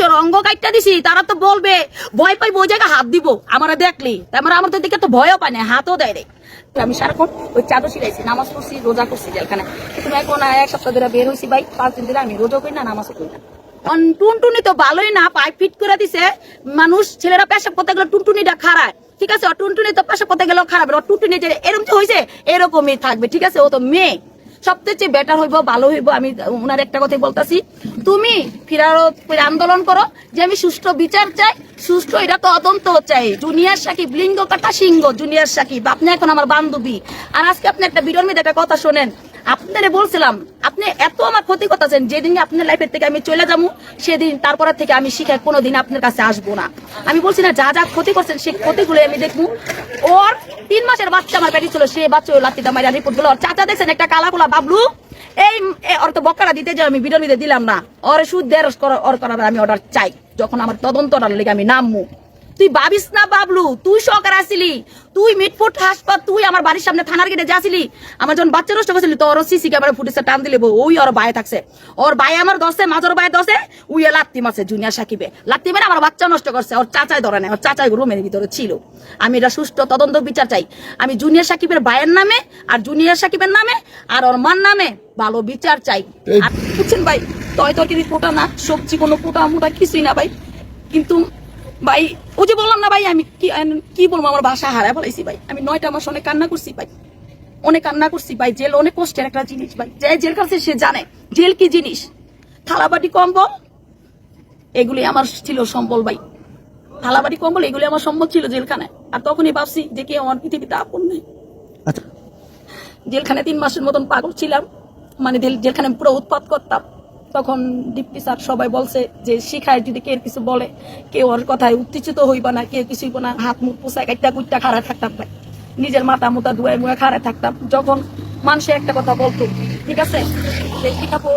মানুষের অঙ্গ কাটটা দিছি? তারা তো বলবে, ভয় পাই ওই জায়গায় হাত দিব। আমার দেখলি? আমার আমার তো দিকে তো ভয়ও পায় না, হাতও দেয় রে। আমি সারাক্ষণ ওই চাদর শিলাইছি নামাজ পড়ছি, রোজা করছি জেলখানে কিন্তু এখন এক সপ্তাহ ধরে বের হয়েছি ভাই, পাঁচ দিন ধরে আমি রোজা করি না, নামাজও করি না। টুনটুনি তো ভালোই না পাইপ ফিট করে দিছে। মানুষ, ছেলেরা পেশাব করতে গেলে টুনটুনিটা খারাপ। ঠিক আছে টুনটুনি তো পেশাব করতে গেলেও খারাপ টুনটুনি যে এরকম তো হয়েছে এরকমই থাকবে, ঠিক আছে? ও তো মেয়ে। সবচেয়ে চেয়ে বেটার হইব, ভালো হইব, আমি ওনার একটা কথাই বলতাছি। তুমি ফিরারো আন্দোলন করো। যে আমি সুষ্ঠু বিচার চাই, সুষ্ঠু এটা তো অদন্ত চাই জুনিয়র সাকিব, লিঙ্গ কাটা সিংহ, জুনিয়র সাকিব। আপনি এখন আমার বান্ধবী। আর আজকে আপনি একটা ভিডিওর একটা কথা শোনেন। আপনারে বলছিলাম, আপনি এত আমার ক্ষতি করতেছেন, যেদিন আপনার লাইফের থেকে আমি চলে যাব, সেদিন তারপরে থেকে আমি শিখে কোনোদিন আপনার কাছে আসব না। আমি বলছি না, যা যা ক্ষতি করছেন, সেই ক্ষতিগুলো আমি দেখব। ওর তিন মাসের বাচ্চা আমার পেটে ছিল সে বাচ্চা লাত্তিটা মাইরা রিপোর্টগুলো চাচা দেখছেন, একটা কালা কোলা বাবলু। এই তো বকারা দিতে যে আমি বিরোধীদের দিলাম না। ওর সুদ দেড় অর্থ আমি অর্ডার চাই। যখন আমার তদন্ত অর্ডার লেগে আমি নামবো। তুই ভাবিস না বাবলু? তুই সরকার আসিলি। তুই মিটফুট হাসপাত তুই আমার বাড়ির সামনে থানার গেটে যাসিলি আমার যখন বাচ্চা নষ্ট করছিলি তো ওর সিসি ক্যামেরা ফুটেছে টান দিলে ওই ওর বায়ে থাকছে। ওর বায়ে আমার দশে মাজর বায়ে দশে উই লাত্তি মাসে জুনিয়া সাকিবে। লাত্তি মেরে আমার বাচ্চা নষ্ট করছে ওর চাচাই ধরে নেয় ওর চাচাই রুমের ভিতরে ছিল। আমি এটা সুষ্ঠু তদন্ত বিচার চাই। আমি জুনিয়র সাকিবের বায়ের নামে আর জুনিয়র সাকিবের নামে আর ওর মার নামে ভালো বিচার চাই। আর বুঝছেন ভাই তয় তরকারি ফোটা না সবজি কোনো ফোটা মোটা কিছুই না ভাই। কিন্তু ভাই ও যে বললাম না ভাই আমি কি কি বলব আমার বাসা হারায় ফেলাইছি ভাই। আমি নয়টা মাস অনেক কান্না করছি ভাই। অনেক কান্না করছি ভাই জেল অনেক কষ্টের একটা জিনিস ভাই। যে জেল কাছে সে জানে জেল কি জিনিস? থালাবাটি কম্বল? এগুলি আমার ছিল সম্বল ভাই। থালাবাটি কম্বল এগুলি আমার সম্বল ছিল জেলখানায়। আর তখনই ভাবছি যে কেউ আমার পৃথিবীতে আপন নেই। আচ্ছা। জেলখানে তিন মাসের মতন পাগল ছিলাম। মানে জেল- জেলখানে পুরো উৎপাত করতাম। তখন ডিপটি স্যার সবাই বলছে যে, শিখায় যদি কেউ কিছু বলে, কেউ ওর কথায় উত্তেজিত হইবা না, কেউ কিছু না, হাত মুখ পোষায় কাইটা কুইটা খাড়া থাকতাম ভাই নিজের মাথা মুতা ধুয়ে মুয়ে খাড়া থাকতাম। যখন মানুষের একটা কথা বলতো, ঠিক আছে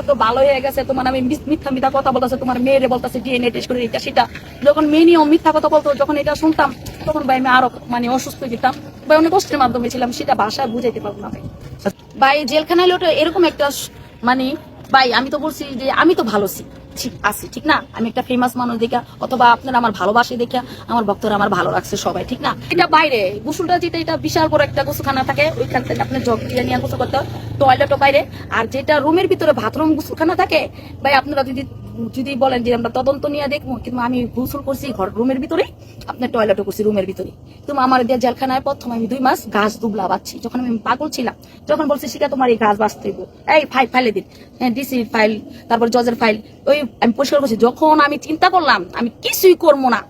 তো ভালো হয়ে গেছে, তোমার আমি মিথ্যা মিথ্যা কথা বলতেছে, তোমার মেয়েরে বলতেছে ডিএনএ টেস্ট করে এটা, সেটা। যখন মেয়ে নিয়েও মিথ্যা কথা বলতো, যখন এটা শুনতাম, তখন ভাই আমি আরও মানে অসুস্থ যেতাম। ভাই অনেক কষ্টের মাধ্যমে ছিলাম, সেটা ভাষায় বুঝাইতে পারব না ভাই। ভাই, জেলখানায় লোটো এরকম একটা মানে ভাই, আমি তো বলছি যে আমি তো ভালো ঠিক আছি, ঠিক না? আমি একটা ফেমাস মানুষ দেখা, অথবা আপনারা আমার ভালোবাসে দেখা, আমার ভক্তরা আমার ভালো লাগছে সবাই, ঠিক না? এটা বাইরে, গুসুলটা যেটা, এটা বিশাল বড় একটা গুসুখানা থাকে, ওইখান থেকে আপনার জগ দিয়ে নিয়ে গোসল করতে হয় টয়লেটও বাইরে। আর যেটা রুমের ভিতরে বাথরুম গুসুখানা থাকে, ভাই, আপনারা যদি যদি বলেন যে আমরা তদন্ত নিয়ে দেখব কিন্তু আমি গোসল করছি ঘর রুমের ভিতরে আপনার টয়লেটও করছি রুমের ভিতরে তুমি আমার দিয়ে জেলখানায় প্রথম আমি দুই মাস ঘাস দুবলা বাচ্ছি যখন আমি পাগল ছিলাম যখন বলছি শিখা তোমার এই ঘাস বাঁচতে হইব। এই ফাইল ফাইলে দিন। হ্যাঁ ডিসি ফাইল তারপর জজের ফাইল ওই আমি পরিষ্কার করছি যখন আমি চিন্তা করলাম আমি কিছুই করব না।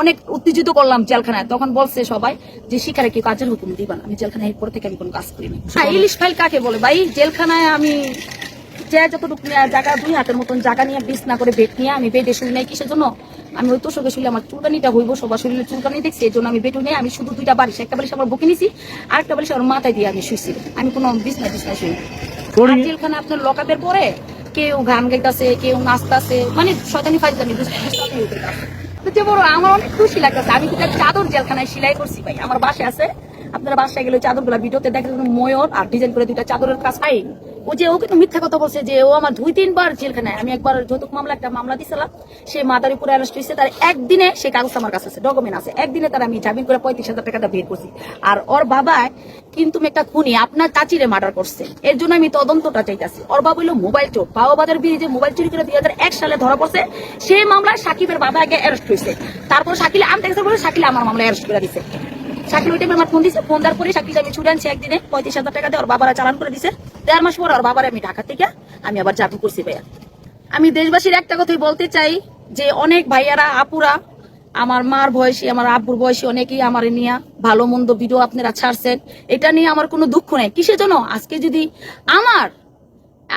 অনেক উত্তেজিত করলাম জেলখানায়। তখন বলছে সবাই যে শিকারে কি কাজের হুকুম দিবা না? আমি জেলখানায় পরে থেকে আমি কোনো কাজ করিনি। হ্যাঁ, ইলিশ ফাইল কাকে বলে? ভাই জেলখানায় আমি যে যতটুকু নিয়ে জায়গা দুই হাতের মতন জায়গা নিয়ে বিষ না করে বেড নিয়ে আমি বেডে শুই নাই কিসের জন্য? আমি ওই তোষকে শুলে আমার চুলকানিটা হইব সবার শরীরে চুলকানি দেখছি এই জন্য আমি বেডে নেই। আমি শুধু দুইটা বালিশ একটা বালিশ আমার বুকে নিছি আর একটা বালিশ আমার মাথায় দিয়ে আমি শুইছি। আমি কোনো বিছনা বিছনা শুই। না। আর জেলখানে আপনার লকাপের পরে কেউ গান গাইতেছে কেউ নাচতেছে মানে শয়তানি হইতেছে যে বড় আমার অনেক খুশি লাগতেছে। আমি দুটা চাদর জেলখানায় সেলাই করছি ভাই। আমার বাসায় আছে। আপনারা বাসায় গেলে চাদরগুলা ভিডিওতে দেখেন ময়ূর আর ডিজাইন করে দুইটা চাদরের কাজ পাই। ও যে ও কিন্তু মিথ্যা কথা বলছে যে ও আমার দুই, তিনবার জেলখানায়। আমি একবার যৌতুক মামলা, একটা মামলা দিছিলাম। সে মাদার উপরে অ্যারেস্ট হয়েছে। তার একদিনে সে কাগজ আমার কাছে আছে ডকুমেন্ট আছে। একদিনে তার আমি জামিন করে পঁয়ত্রিশ হাজার বের করছি। আর ওর বাবা কিন্তু একটা খুনি, আপনার চাচিরে মার্ডার করছে। এর জন্য আমি তদন্তটা চাইতেছি। ওর বাবা মোবাইল চোর। পাওয়াবাজার ব্রিজে মোবাইল চুরি করে দুই হাজার এক সালে ধরা পড়ছে সেই মামলায় সাকিবের বাবা আগে অ্যারেস্ট হয়েছে। তারপর শাকিলে আনতে গেছে বলে শাকিলে আমার মামলা অ্যারেস্ট করে দিছে। শাকিল ওই টাইমে আমার ফোন দিছে। ফোন দেওয়ার পরে শাকিল আমি ছুটে আনছি একদিনে। পঁয়ত্রিশ হাজার টাকা দিয়ে ওর বাবারা চালান করে দিছে। দেড় মাস পর আর বাবার আমি ঢাকা থেকে, আমি আবার চাকরি করছি ভাইয়া। আমি দেশবাসীর একটা কথাই বলতে চাই যে অনেক ভাইয়ারা, আপুরা, আমার মার বয়সী, আমার আব্বুর বয়সী অনেকেই আমার নিয়ে ভালো মন্দ ভিডিও আপনারা ছাড়ছেন। এটা নিয়ে আমার কোনো দুঃখ নেই। কিসের জন্য? আজকে যদি আমার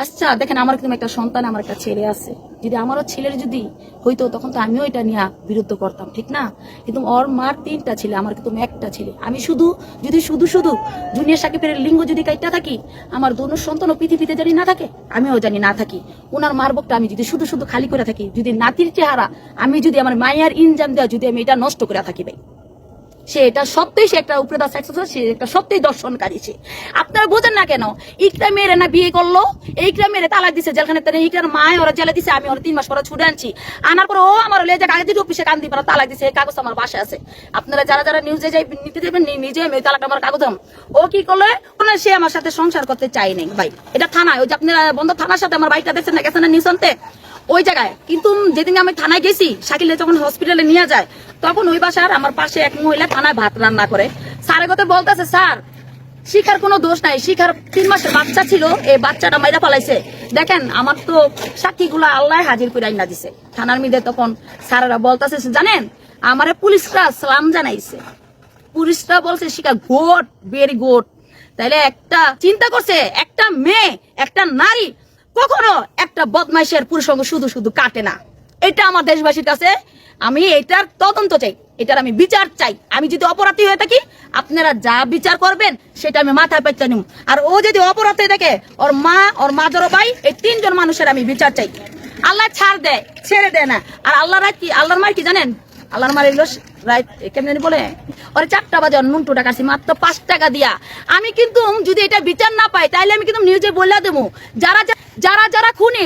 আচ্ছা দেখেন আমার কিন্তু একটা সন্তান, আমার একটা ছেলে আছে। যদি আমারও ছেলের যদি হইতো, তখন তো আমিও এটা নিয়ে বিরুদ্ধ করতাম, ঠিক না? কিন্তু ওর মার তিনটা ছেলে, আমার কিন্তু একটা ছেলে। আমি শুধু, যদি শুধু শুধু জুনিয়র সাকিবের লিঙ্গ যদি কাইটা থাকি, আমার দোনো সন্তানও পৃথিবীতে জানি না থাকে, আমিও জানি না থাকি। ওনার মার বুকটা আমি যদি শুধু শুধু খালি করে থাকি, যদি নাতির চেহারা, আমি যদি আমার মায়ের ইনজাম দেওয়া যদি আমি এটা নষ্ট করে থাকি ভাই। সে এটা সত্যিই সে একটা উপরে দাস সে একটা সত্যিই দর্শনকারী সে। আপনারা বোঝেন না কেন? ইকরা মেয়েরে না বিয়ে করল ইকরা মেয়েরে তালাক দিছে জেলখানে তারা ইকরার মায় ওরা জেলে দিছে, আমি ওরা তিন মাস পরে ছুটে আনছি। আনার পরে ও আমার লেজে কাগজ অফিসে কান্দি পরে তালাক দিছে, এই কাগজ আমার বাসায় আছে। আপনারা যারা যারা নিউজে যাই নিতে দেবেন নিজে আমি ওই তালাকটা আমার কাগজ। ও কি করলে? ওনার সে আমার সাথে সংসার করতে চাই ভাই। এটা থানায়, ওই যে আপনারা বন্ধ থানার সাথে আমার বাড়িটা দেখছেন না, গেছেন না নিঃসন্তে ওই জায়গায়। কিন্তু যেদিন আমি থানায় গেছি, শাকিলে যখন হসপিটালে নিয়ে যায়, তখন ওই বাসার আমার পাশে এক মহিলা থানায় ভাত রান্না করে। স্যারের কথা বলতেছে, স্যার, শিখার কোনো দোষ নাই। শিখার তিন মাসের বাচ্চা ছিল, এই বাচ্চাটা মাইরা পালাইছে দেখেন, আমার তো সাক্ষীগুলো আল্লাহ হাজির করে আইনা দিছে। থানার মিদে তখন স্যারেরা বলতেছে, জানেন, আমারে পুলিশরা সালাম জানাইছে। পুলিশরা বলছে, শিখা গোট ভেরি গোট তাইলে একটা চিন্তা করছে, একটা মেয়ে, একটা নারী কখনো একটা বদমাইশের পুরুষ সঙ্গে শুধু শুধু কাটে না। এটা আমার দেশবাসীর কাছে আমি এটার তদন্ত চাই, এটার আমি বিচার চাই। আমি যদি অপরাধী হয়ে থাকি, আপনারা যা বিচার করবেন, সেটা আমি মাথায় পেতে নিব আর ও যদি অপরাধ হয়ে থাকে, ওর মা, ওর মাদারও ভাই, এই তিনজন মানুষের আমি বিচার চাই। আল্লাহ ছাড় দেয়, ছেড়ে দেয় না। আর আল্লাহ কি, আল্লাহর মার কি জানেন? আল্লাহর মার রাইট কেমন বলে? ওরে চারটা বাজে মুন্টু টাকা মাত্র পাঁচ টাকা দিয়া। আমি কিন্তু, যদি এটা বিচার না পাই তাহলে আমি কিন্তু নিউজে বলে দেবো। যারা যারা যারা খুনি